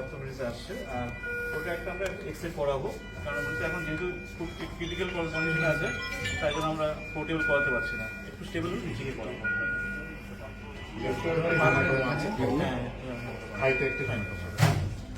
অর্থোপেডিক্সে আসছে। আর ওটা একটা আমরা এক্স রে করাবো। কারণ ওটা এখন যেহেতু খুব ক্রিটিক্যাল কন্ডিশনে আছে তাই জন্য আমরা পোর্টেবল করাতে পারছি না। একটু স্টেবল নিচেকে করাবো। হ্যাঁ হাইতে একটু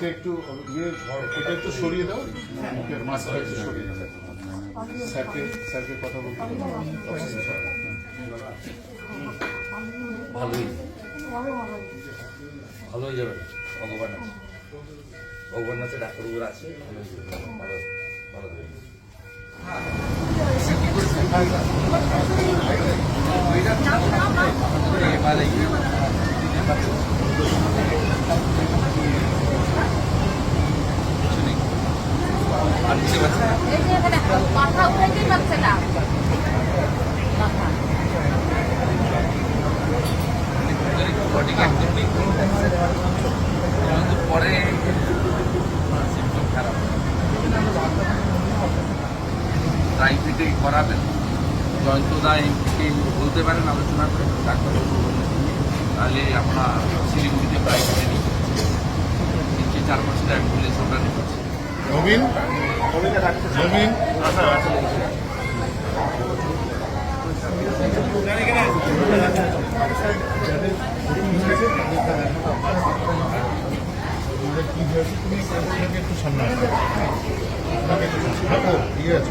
এটা একটু ইয়ে এটা একটু সরিয়ে দাও। মুখের মাছটা একটু সরিয়ে দাও। স্যারকে স্যারকে কথা বলতে ভালোই। ভালো হয়ে যাবেন ভগবান আছে। ভগবান আছে ডাক্তারবাবুরা আছে। ভালো। ভালো ভালো মাথা উঠাইতেই পারছে না পরে খারাপ ড্রাই ফিটে করাবেন বলতে পারেন আলোচনা করে ডাক্তারবাবু তাহলে আমরা শিলিগুড়িতে প্রাইভেটে নিই তিনটে চার পাঁচটা অ্যাম্বুলেন্স আমরা নিচ্ছি। নবীন। নবীন। একটু সামনে আসো ওনাকে একটু সামনে থাকো ঠিক আছে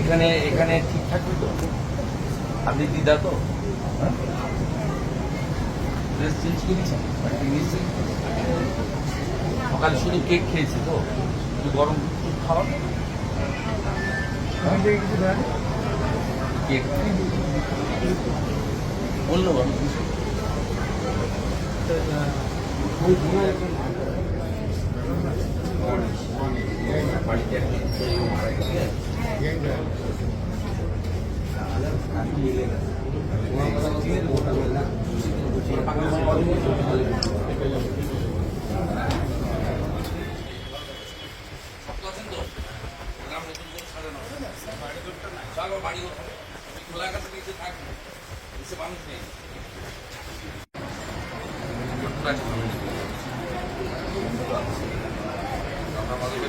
এখানে এখানে ঠিক থাকবে তো? আপনি দিদা তো? ড্রেস চেঞ্জ করেছেন সকালে শুধু কেক খেয়েছি তো একটু গরম খাওয়া। কেক বলল আমি বাড়িতে আছেন তো বাড়ি খোলা কাছে নিচে থাকবে নিচে মানুষ নেই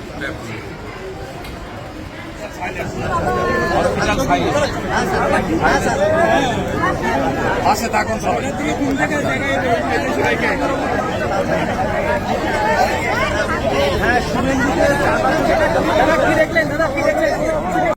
হসপিটাল সাইড পাশে থাকুন সবাই।